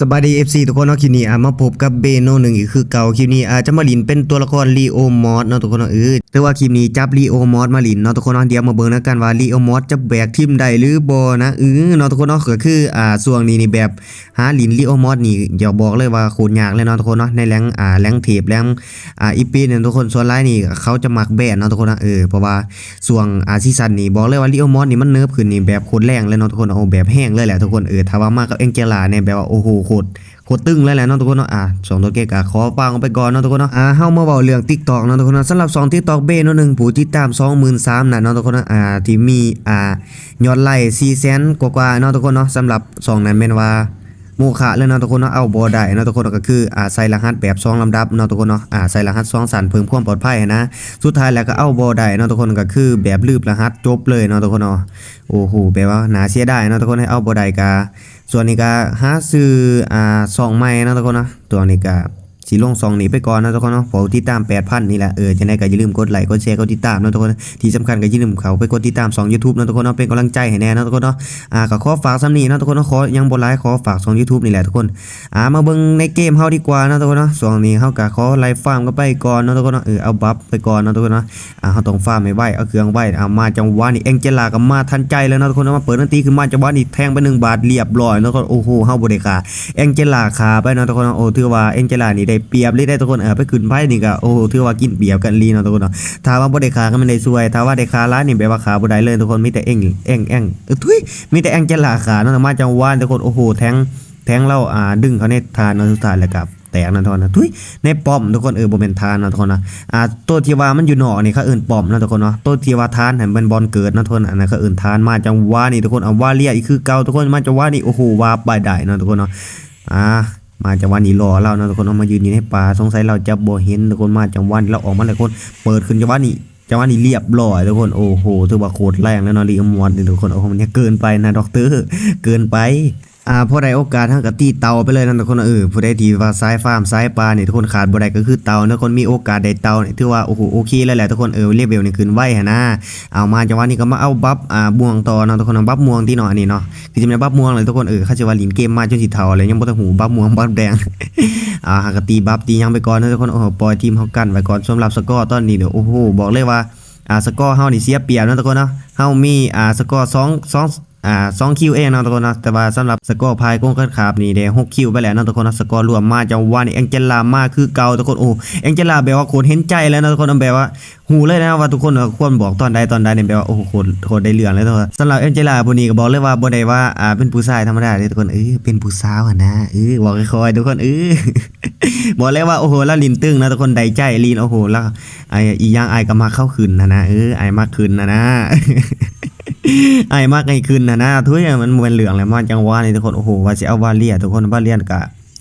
สบายดี FC ทุกคนเนาะคลิปนี้อามาพบกับเบโนหนึ่งอีกคือเก่าคลิปนี้อาจจะมาลินเป็นตัวละครลีโอมอสเนาะทุกคนเนาะเออ แต่ว่าคลิปนี้จับลีโอมอสมาลินเนาะทุกคนเนาะเดี๋ยวมาเบิ่งนะกันว่าลีโอมอสจะแบกทีมใดหรือบ่นะเออเนาะทุกคนเนาะก็คืออ่าช่วงนี้นี่แบบหาลินลีโอมอสนี่อย่าบอกเลยว่าโคตรยากเลยเนาะทุกคนเนาะในแรงอ่าแรงเทปแรงอ่าอีปีเนี่ยทุกคนส่วนหลายนี่เขาจะมักแบนเนาะทุกคนนะเออเพราะว่าช่วงอาซีซั่นนี้บอกเลยว่าลีโอมอสนี่มันเนิร์ฟขึ้นนี่แบบโคตรแรงเลยเนาะทุกคนเนาะโอ้แบบแห้งเลยแหละทุกคนเออถ้าว่ามากับเอ็งเจล่าเนี่ยแบบว่าโอ้โหโคตร โคตรตึงเลยแหละเนาะทุกคนเนาะอะสองตัวเกกะขอฟังไปก่อนเนาะทุกคนเนาะอ่าเฮามาเว้าเรื่อง TikTok เนาะทุกคนเนาะสำหรับ2 TikTok เบ้เนาะหนึ่งผู้ติดตาม23,000น่ะเนาะทุกคนเนาะอ่าที่มีอ่ายอดไลค์400,000กว่าๆเนาะทุกคนเนาะสำหรับสองนั้นแม่นว่าโมฆะเลยเนาะทุกคนเนาะเอาบ่ได้เนาะทุกคนก็คืออ่าใส่รหัสแบบ2ลำดับเนาะทุกคนเนาะอ่าใส่รหัส2สันเพิ่มความปลอดภัยนะสุดท้ายแล้วก็เอาบ่ได้เนาะทุกคนก็คือแบบลืบรหัสจบเลยเนาะทุกคนเนาะโอ้โหแปลว่าหนาเสียดายเนะทุกคนให้เอาบ่ได้ก็ ส่วนนี้ก็หาซื้ออ่าซองใหม่นะทุกคนนะตัวนี้ก็ สีลงซองหนีไปก่อนนะทุกคนเนาะผมที่ตาม8,000นี่แหละเออจะได้ก็อย่าลืมกดไลค์กดแชร์กดติดตามนะทุกคนที่สำคัญก็อย่าลืมเขาไปกดติดตาม2 YouTube นะทุกคนเนาะเป็นกำลังใจให้แน่นะทุกคนเนาะอ่าก็ขอฝากซ้ำนี้นะทุกคนเนาะขอยังบ่ไลค์ขอฝาก2 YouTube นี่แหละทุกคนอ่ามาเบิ่งในเกมเฮาดีกว่านะทุกคนเนาะช่วงนี้เฮาก็ขอไลฟ์ฟาร์มกันไปก่อนนะทุกคนเนาะเออเอาบัฟไปก่อนนะทุกคนเนาะอ่าเฮาต้องฟาร์มให้ไหวเอาเครื่องไหวเอามาจังหวะนี้เอ็งเจล่าก็มาทันใจแล้วนะทุกคนเนาะมาเปิดนาทีขึ้นมาจังหวะนี้แทงไปหนึ่งบาทเรียบร้อยนะทุกคนโอ้โหเฮาบ่ได้ค่าเอ็งเจล่าขาไปนะทุกคนเนาะโอ้ถือว่าเอ็งเจล่านี่ได้เปรียบเลยได้ทุกคนเออไปขึ้นไพ่นี่ก็โอ้ถือว่ากินเปรียบกันลีเนาะทุกคนเนาะถ้าว่าบ่ได้ขาก็ไม่ได้ซวยถ้าว่าได้ขาร้านนี่แปลว่าขาบ่ได้เลยทุกคนมีแต่เอ็งเอ็งเอ็งเออทุยมีแต่เอ็งเจล่าขาเนาะมาจังหวะทุกคนโอ้โหแทงแทงเราอ่าดึงเขาในทานเนาะสุดท้ายแล้วกับแตกนะทุกคนนะทุยในป้อมทุกคนเออบเป็นทานนะทุกคนนะอ่าตัวที่ว่ามันอยู่หนอกนี่เขาเอิ้นป้อมนะทุกคนเนาะตัวที่ว่าทานให้มันบอลเกิดนะทุกคนอันนั้นเขาเอิ้นทานมาจังหวะนี่ทุกคนเอาว่าเรียกอีกคือเก่าทุกคนมาจังหวะนี่โอ้โหว่าไปได้นะทุกคนเนาะอ่า มาจังหวะนี้รอเรานะทุกคนเอามายืนอยู่ในป่าสงสัยเราจะบ่เห็นทุกคนมาจังหวะนี้เราออกมาหลายคนเปิดขึ้นจังหวะนี้จังหวะนี้เรียบร้อยทุกคนโอ้โหถือว่าโคตรแรงแล้วนอรีอมวนนี่ทุกคนโอ้โหมันเนี่ยเกินไปนะด็อกเตอร์เกินไป อ่าพอได้โอกาสทั้งกับตีเตาไปเลยนะทุกคนเออผู้ใดที่ว่าซ้ายฟาร์มซ้ายปลาเนี่ยทุกคนขาดบ่ได้ก็คือเตานะทุกคนมีโอกาสได้เตาเนี่ยถือว่าโอ้โหโอเคแล้วแหละทุกคนเออเลเวลนี่ขึ้นไวหะนะเอามาจังหวะนี้ก็มาเอาบัฟอ่าม่วงต่อเนาะทุกคนเอาบัฟม่วงที่เนาะอันนี้เนาะคือจะเป็นบัฟม่วงเลยทุกคนเออเขาจะว่าลินเกมมาจนสิเทาเลยยังบ่ต้องหูบัฟม่วงบัฟแดงอ่าหากตีบัฟตียังไปก่อนนะทุกคนโอ้โหปล่อยทีมเขากันไว้ก่อนสำหรับสกอร์ตอนนี้เดี๋ยวโอ้โหบอกเลยว่าอ่าสกอร์เฮานี่เสียเปรียบนะทุกคนเนาะเฮามีอ่าสกอร์สองส อ่าสองคิวเองนะทุกคนนะแต่ว่าสำหรับสกอร์พายกงกันขาบนี่ได้หกคิวไปแล้วนะทุกคนนะสกอร์รวมมาจังวะนี่แองเจลามาคือเก่าทุกคนโอ้แองเจลาแบบว่าโคตรเห็นใจแล้วนะทุกคนแบบว่าหูเลยนะว่าทุกคนควรบอกตอนใดตอนใดเนี่ยแบบว่าโอ้โหโคตรโคตรได้เรื่องเลยทุกคนสำหรับแองเจลาผู้นี้ก็บอกเลยว่าบ่ได้ว่าอ่าเป็นผู้ชายธรรมดาเลยทุกคนเออเป็นผู้สาวอะนะเออบอกค่อยๆทุกคนเออบอกเลยว่าโอ้โหแล้วลินตึงนะทุกคนใดใจลีนโอ้โหแล้วไอ้อีย่างไอ้ก็มาเข้าคืนนะนะเออไอ้มาคืนนะนะ ไอมากไอ้คืนนะนะทุยมันเหมือนเหลืองเลยมันจังหวะนี่ทุกคนโอ้โหว่าสิเอาวาเลียทุกคนวาเลียนกะ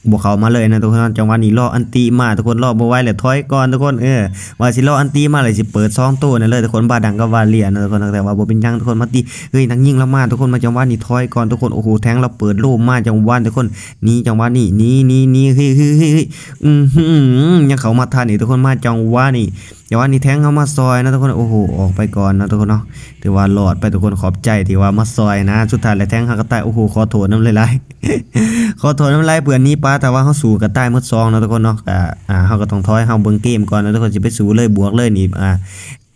บวกเขามาเลยนะทุกคนจังหวะนี้รออันตีมาทุกคนรอบ่ไหวเลยถอยก่อนทุกคนเออว่าสิรออันตีมาเลยสิเปิดซองตู้นั่นเลยทุกคนบาดังก็วาเลียนะทุกคนแต่ว่าบเป็นยังทุกคนมาตีเฮ้ยนักยิงแล้วมาทุกคนมาจังหวะนี้ถอยก่อนทุกคนโอ้โหแทงเราเปิดโล่มาจังหวะทุกคนนี่จังหวะนี้นี่นี่นี่เฮ้ยเฮ้ยเฮ้ยเฮ้ยอือหือยังเขามาทันนี่ทุกคนมาจังหวะนี้ จังหวะนี้แทงเขามาซอยนะทุกคนโอ้โหออกไปก่อนนะทุกคนเนาะถือว่าหลอดไปทุกคนขอบใจที่ว่ามาซอยนะสุดท้ายแล้วแทงเขาก็ตายโอ้โหขอโทษน้ำลายไหลขอโทษน้ำลายเปื่อนนี้ป้าแต่ว่าเขาสู้กับตายมดซองนะทุกคนเนาะอ่าอ่าเขาก็ต้องถอยเขาเบิ่งเกมก่อนนะทุกคนจะไปสู้เลยบวกเลยนี่อ่า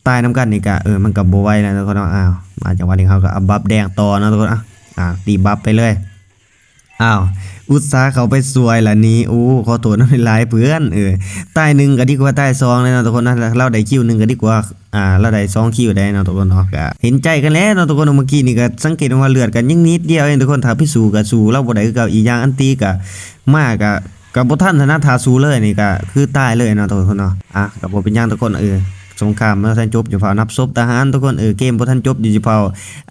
ตายน้ำกันนี่กะเออมันกับโบไหวนะทุกคนเนาะอ้าวมาจากวันนี้เขาก็เอาบัฟแดงต่อนะทุกคนอะอ่าตีบัฟไปเลยอ้าว อุตสาเขาไปสวยละนี้โอ้ขอโทษน้ำลายไหลเพื่อนเออใตายหนึ่งก็ดีกว่าใตายสองเลยนะทุกคนนะเราได้คิวหนึ่งก็ดีกว่าอ่าเราได้สองคิวได้นะทุกคนเนาะก็เห็นใจกันแล้วนะทุกคนเมื่อกี้นี่ก็สังเกตว่าเลือดกันยังนิดเดียวเองทุกคนถ้าพิสูจน์ก็สู้เราบ่ได้ก่าอีกอย่างอันตีก็มากก็กับบ่ทันธนาทาสูเลยนี่ก็คือตายเลยนะทุกคนเนาะอะก็บ่เป็นหยังทุกคนเออ สงครามเมื่อท่านจบอยู่เฝ้านับศพทหารทุกคนเออเกมบ่ทันจบอยู่อยู่เฝ้า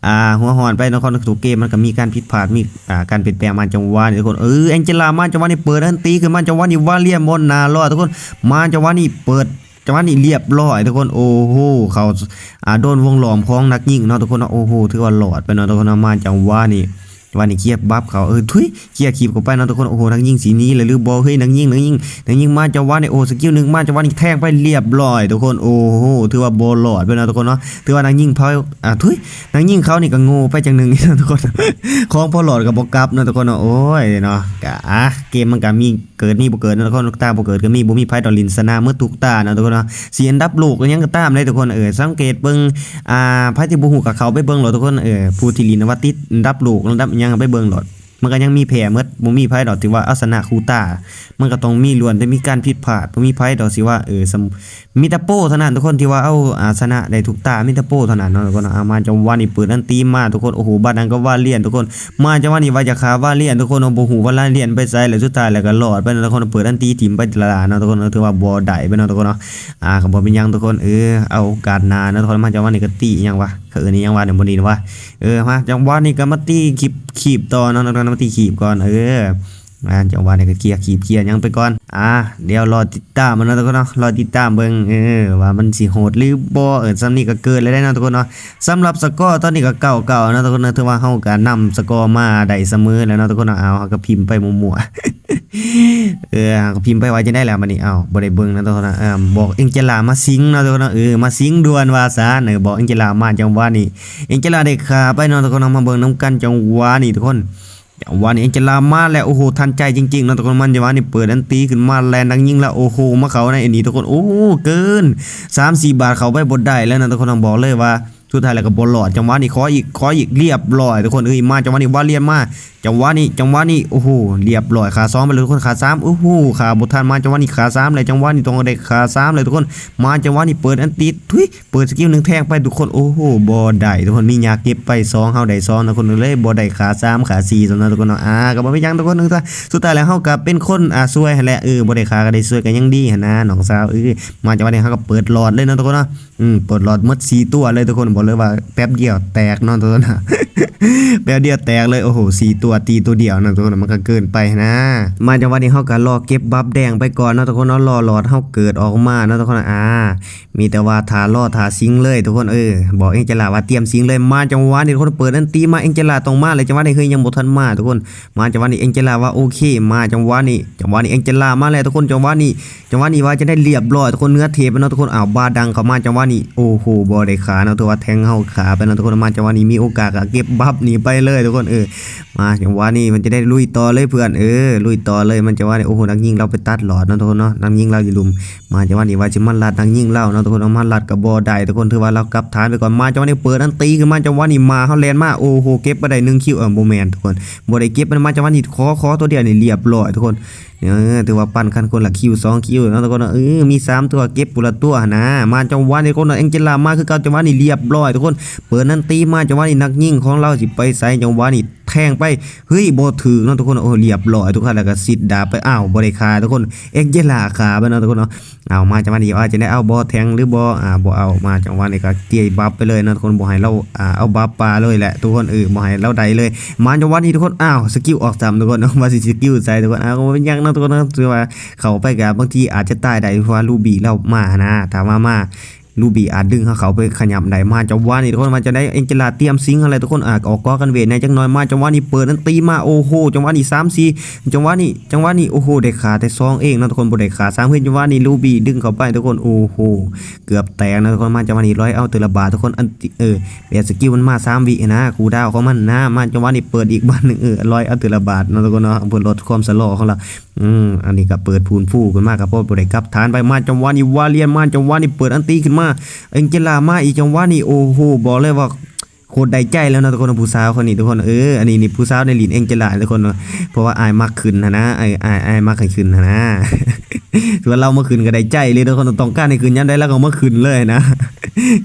อ่าหัวหอนไปนะคนทุกเกมมันก็มีการผิดพลาดมีอ่าการเปลี่ยนแปลงมาจังหวะนี่ทุกคนเออแองเจล่ามาจังหวะนี้เปิดอันตีขึ้นมาจังหวะนี้วาเลียมบนนารอดทุกคนมาจังหวะนี้เปิดจังหวะนี้เรียบร้อยทุกคนโอ้โหเขาอ่าโดนวงหลอมของนักยิงเนาะทุกคนเนาะโอ้โหถือว่าหลอดไปเนาะทุกคนนาะมาจังหวะนี้ วันนี้เคลียบบัฟเขาเออทุยเคลียร์คีบเข้าไปนะทุกคนโอ้โหนักยิงสีนี้เลยหรือบ่เฮ้ยนักยิงนักยิงนักยิงมาจะว่าในี้โอ้สกิลหนึ่งมาจะว่านี่แทงไปเรียบร้อยทุกคนโอ้โหถือว่าบอหลอดไปนะทุกคนเนาะถือว่านักยิงเขาอะทุยนักยิงเขานี่ก็โง่ไปจังหนึ่งนะทุกคนของพอหลอดกับบอกลับนะทุกคนเนาะโอ้ยเนาะกะอะเกมมันก็มี เกิดนี่บ่เกิดนะทุกคนตาบ่เกิดก็มีบ่มีไผดอลินสนาเมื่อทุกตาเนาะทุกคนเนาะสิอันดับโลกก็ยังก็ตามเลยทุกคนเออสังเกตเบิ่งอ่าไผที่บ่ฮู้กับเขาไปเบิ่งโหลดทุกคนเออผู้ที่ลินว่าติดอันดับโลกอันดับยังไปเบิ่งโหลด มันก็ยังมีแผลเมดบ่มีไผดอกที่ว่าอาชนะคูตา มันก็ต้องมีล้วนแต่มีการผิดพลาดบ่มีไผดอกสิว่าเออสมีต่โป้เท่านั้นทุกคนที่ว่าเอาอาชนะได้ทุกตามีต่โป้เท่านั้นเนาะทุกคนเอามาจังหวะนี้เปิดอันตีมาทุกคนโอ้โหบัดนั้นก็ว่าเลียนทุกคน มาจังหวะนี้ว่าจะคาว่าเลียนทุกคนเอาบ่ฮู้ว่าลาเลียนไปไสแล้วสุดท้ายแล้วก็รอดไปทุกคนเปิดอันตีถิ่มไปละลาเนาะทุกคนถือว่าบ่ได้ไปเนาะทุกคนเนาะอ่าก็บ่เป็นหยังทุกคนเออเอากาสหน้าเนาะทุกคนมาจังหวะนี้ก็ตีหยังวะ เขาเอิ้นอิหยังวะเดี๋ยวบนดีนะวะเออมาจังว่านี่ก็มาตีขีบขีบต่อเนาะแล้วก็มาตีขีบก่อนเออ มาจังหวะนี้ก็เคลียร์ขีบเคลียร์ยังไปก่อนอะเดี๋ยวรอติดตามมันนะทุกคนเนาะรอติดตามเบิ่งเออว่ามันสิโหดหรือบ่เออซ้ำนี้ก็เกินเลยได้นะทุกคนเนาะสำหรับสกอร์ตอนนี้ก็เก่าๆนาะทุกคนเนาะถือว่าเฮาก็นำสกอร์มาได้เสมอแล้วนะทุกคนเนาะเอาเฮาก็พิมพ์ไปมั่วๆเออเฮาก็พิมพ์ไปไว่าจะได้แล้วบัดนี้เอ้าบ่ได้เบิ่งนะทุกคนเนาะเออบอกเอ็งเจลามาสิงนะทุกคนเนาะเออมาสิงด่วนว่าซะเออบอกเอ็งเจลามาจังหวะนี้เอ็งเจลาได้ขาไปเนาะทุกคนเอามาเบิ่งน้ำกันจังหวะนี่ทุกคน จังหวะนี้เอ็งจลามาแล้วโอ้โหทันใจจริงๆนะทุกคนมันจังหวะนี้เปิดอันตีขึ้นมาแลนดังยิ่งแล้วโอ้โหมาเขาในอันนี้ทุกคนโอ้โหเกิน3-4บาทเขาไปบดได้แล้วนะทุกคนต้องบอกเลยว่า สุดท้ายแล้วก็บ่รอดจังหวะนี้ขออีกขออีกเรียบร้อยทุกคนเอ้ยมาจังหวะนี้ว่าเรียนมาจังหวะนี้จังหวะนี้โอ้โหเรียบร้อยขาซ้อมไปเลยทุกคนขาสามโอ้โหขาบ่ทันมาจังหวะนี้ขาสามเลยจังหวะนี้ตรงเด็กขาสามเลยทุกคนมาจังหวะนี้เปิดอันติดทุยเปิดสกิลหนึ่งแทงไปทุกคนโอ้โหบ่ได้ทุกคนมียาเก็บไปสองเฮาได้สองทุกคนเลยบ่ได้ขาสามขาสี่สำหรับทุกคนนะอ่าก็บ่มีหยังทุกคนนึงซะสุดท้ายแล้วเฮาก็เป็นคนอ่าซวยแหละเออบ่ได้ขาก็ได้ซวยก็ยังดีนะน้องสาวเออมาจังหวะนี้เฮาก็เปิดหลอดเลยนะทุกคนนะอืมปิดหลอดมด4ตัวเลยทุกคนบอกเลยว่าแป๊บเดียวแตกนาะทุกคนนะแป๊บเดียวแตกเลยโอ้โหสี่ตัวตีตัวเดียวนะทุกคนมันก็เกินไปนะ มาจังหวะนี้เฮาก็รอเก็บบัฟแดงไปก่อนนะทุกคนเนาะรอหลอดเฮาเกิดออกมานะทุกคนอ่า มีแต่ว่าทารอทาซิงเลยทุกคนเออบอกเอ็งจลาว่าเตรียมซิงเลยมาจังหวะนี้ทุกคนเปิดอันตีมาเอ็งจลาตรงมาเลยจังหวะนี้เฮ้ยยังบ่ทันมาทุกคนมาจังหวะนี้เอ็งจลาว่าโอเค มาจังหวะนี้จังหวะนี้เอ็งจลามาแล้วทุกคนจังหวะนี้จังหวะนี้ว่าจะได้เรียบร้อยทุกคนเนื้อเทปนะทุกคนอ้าวบาดังเขามาจังหวะนี้โอ้โหบ่ได้ขาเนาะถือว่าแทงเฮาขาไปเนาะทุกคนมาจังหวะนี้มีโอกาสก็เก็บบัฟหนีไปเลยทุกคนเออมาจังหวะนี้มันจะได้ลุยต่อเลยเพื่อนเออลุยต่อเลยมันจะว่าเนี่ยโอ้โหนักยิงเราไปตัดหลอดเนาะทุกคนเนาะนักยิงเราอยู่ลุมมาจังหวะนี้ว่าจะมันลัดนักยิงเราเนาะทุกคนเอามันลัดกับบอได้ทุกคนถือว่าเรากลับฐานไปก่อนมาจังหวะนี้เปิดอันตีขึ้นมาจังหวะนี้มาเฮาแลนมาโอ้โหเก็บไปได้หนึ่งคิวเออโบแมนทุกคนบ่ได้เก็บมันมาจังหวะนี้ขอขอตัวเดียวนี่เรียบร้อยทุกคน เออถือว่าปั้นกันคนละคิวสองคิวเนาะทุกคนเออมีสามตัวเก็บปุระตัวนะมาจังหวะนี้คนเนาะเอ็งเจลามาคือเก่าจังหวะนี้เรียบร้อยทุกคนเปิดนั่นตีมาจังหวะนี้นักยิ่งของเราสิไปใส่จังหวะนี้ แทงไปเฮ้ยบ่ถึงเนาะทุกคนโอ้เรียบร้อยทุกคนแล้วก็สิดดาบไปอ้าวบ่ได้คาทุกคนเอ็กเจลาขาไปเนาะทุกคนเนาะเอามาจังหวะนี้ว่าจะได้เอาบ่แทงหรือบ่อ่าบ่เอามาจังหวะนี้ก็เตียบัฟไปเลยเนาะทุกคนบ่ให้เราอ่าเอาบัฟปลาเลยแหละทุกคนเออบ่ให้เราได้เลย มาจังหวะนี้ทุกคนอ้าวสกิลออกซ้ำทุกคนเนาะมาสิสกิลใส่ทุกคนอ้าวเป็นยังเนาะทุกคนเนาะคือว่าเขาไปก็บางทีอาจจะตายได้เพราะว่าลูบี้เรามานะถามว่ามา ลูบี้อาจดึงเขาไปขยับได้มาจังหวะนี้ทุกคนมันจะได้เอ็นเจลาเตรียมซิงอะไรทุกคนอาจออกกอกันเวทในจังน้อยมาจังหวะนี้เปิดนั้นตีมาโอ้โหจังหวะนี้สามสี่จังหวะนี้จังหวะนี้โอ้โหได้ขาแต่ซองเองนะทุกคนบ่ได้ขาสามเพื่อนจังหวะนี้ลูบี้ดึงเขาไปทุกคนโอ้โหเกือบแตกนะทุกคนมาจังหวะนี้ร้อยเอาตัวละบาททุกคนอันเออเบียสกิลมันมาสามวินะครูดาวของมันนะมาจังหวะนี้เปิดอีกบานหนึ่งเออร้อยเอาตัวละบาทนะทุกคนเนาะเพื่อลดความสโลว์ของเราอืมอันนี้ก็เปิดพูนฟู่ขึ้นมากับพ่อบ่ได้กลับฐานไปมาจังหวะนี้วาเลียนมาจังหวะนี้เปิดอันตีขึ้นมาเอ็งเจลามาอีกจังหวะนี่โอ้โหบอกเลยว่าโคตรได้ใจแล้วนะทุกคนผู้สาวคนนี้ทุกคนเอออันนี้นี่ผู้สาวในหลินเอ็งเจลาทุกคนเพราะว่าอายมากขึ้นนะนะอายอายอายมากขึ้นนะนะ ส่วนเราเมื่อคืนก็ได้ใจเลยทุกคนต้องการให้คืนยันได้แล้วก็เมื่อคืนเลยนะ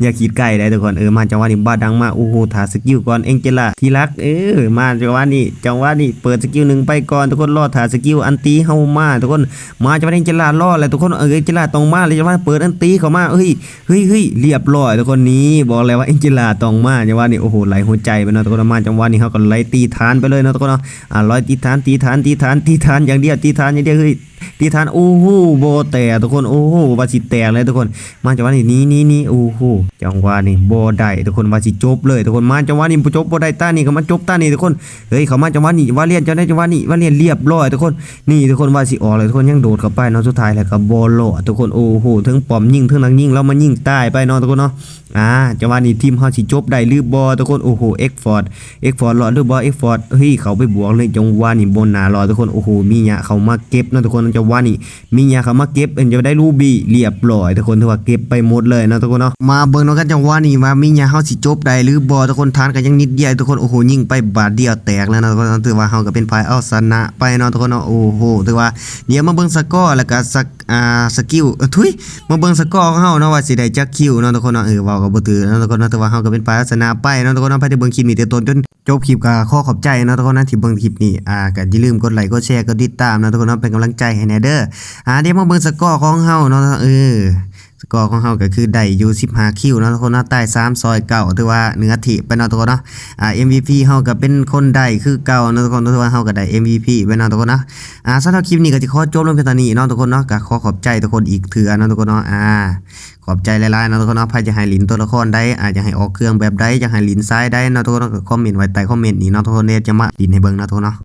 อย่าคิดไกลได้ทุกคนเออมาจังหวะนี้บ้าดังมากโอ้โหถาสกิลก่อนเอ็งเจล่าที่รักเออมาจังหวะนี้จังหวะนี้เปิดสกิลหนึ่งไปก่อนทุกคนรอดถาสกิลอันตีเฮามาทุกคนมาจังหวะนี้เอ็งเจล่ารอดเลยทุกคนเออเอ็งเจล่าตรงมาเลยจังหวะเปิดอันตีเข้ามาเฮ้ยเฮ้ยเฮ้ยเรียบร้อยทุกคนนี้บอกเลยว่าเอ็งเจล่าตรงมาจังหวะนี้โอ้โหไหลหัวใจไปเนาะทุกคนมาจังหวะนี้เขาก็ไหลตีฐานไปเลยเนาะทุกคนเนาะอ่าร้อยตีฐานตีฐานตีฐานตีฐานอย่างเดียวตีฐานอย่างเดียวเฮ้ย ตีฐานโอ้โหโบแต่ทุกคนโอ้โหว่าสิแตกเลยทุกคน มาจังหวะนี้นี่นี่นี่โอ้โหจังหวะนี้โบได้ทุกคนว่าสิจบเลยทุกคนมาจังหวะนี้จบโบได้ตานี่ก็มาจบตานี่ทุกคนเฮ้ยเขามาจังหวะนี้ว่าเลียนจังได้จังหวะนี้ว่าเลียนเรียบร้อยทุกคนนี่ทุกคนว่าสิออกเลยทุกคนยังโดดเข้าไปเนาะสุดท้ายแล้วก็บ่รอดทุกคนโอ้โหถึงปอมยิงถึงนักยิงแล้วมันยิงตายไปเนาะทุกคนเนาะอ่าจังหวะนี้ทีมเฮาสิจบได้หรือบ่ทุกคนโอ้โหเอ็กฟอร์ดเอ็กฟอร์ดรอดหรือบ่เอ็กฟอร์ดเฮ้ยเขาไปบวกเลยจังหวะนี้บนหนารอทุกคนโอ้โหมีหยเขามาเก็บเนาะทุกคนจังหวะนี้มีหยะเขามาเก็บเอ็นจะได้รูบี้เรียบร้อยทุกคนถือว่าเก็บไปหมดเลยนะทุกคนเนาะมาเบิ่งเนาะกันจังหวะนี้ว่ามีหยะเฮาสิจบได้หรือบ่ทุกคนทานกันยังนิดเดียวทุกคนโอ้โหยิงไปบาทเดียวแตกแล้วนะทุกคนถือว่าเฮาก็เป็นฝ่ายเอาชนะไปเนาะทุกคนเนาะโอ้โหถือว่าเดี๋ยวมาเบิ่งสกอร์แล้วก็สักอ่าสกิลเอ้อทุยมาเบิ่งสกอร์ของเฮาเนาะว่าสิได้จักคิวเนาะทุกคนเนาะเออเว้าก็บ่ถือเนาะทุกคนเนาะแต่ว่าเฮาก็เป็นฝ่ายเอาชนะไปเนาะทุกคนเนาะไปที่เบิ่งคลิปนี้แต่ต้นจน จบคลิปก็ขอขอบใจนะทุกคนนะที่เบิ่งคลิปนี้อ่าก็อย่าลืมกดไลค์กดแชร์กดติดตามนะทุกคนนะเป็นกำลังใจให้แนเด้ออ่าเดี๋ยวมาเบิ่งสกอร์ของเฮาเนาะเออ สกอร์ของเฮาก็คือได้อยู่15คิวเนาะทุกคนเนาะใต้3ซอยเก่าถือว่าเนื้อถิไปเนาะทุกคนเนาะอ่า MVP เฮาก็เป็นคนได้คือเก่าเนาะทุกคนถือว่าเฮาก็ได้ MVP ไปเนาะทุกคนเนาะอ่าสำหรับคลิปนี้ก็สิขอจบลงเพียงเท่านี้เนาะทุกคนเนาะก็ขอขอบใจทุกคนอีกเทื่อเนาะทุกคนเนาะอ่าขอบใจหลายๆเนาะทุกคนเนาะใครจะให้ลินตัวละครได้อาจจะให้ออกเครื่องแบบใดจะให้ลินซ้ายได้เนาะทุกคนก็คอมเมนต์ไว้ใต้คอมเมนต์นี้เนาะทุกคนเนี่ยจะมาลินให้เบิ่งเนาะทุกคนเนาะ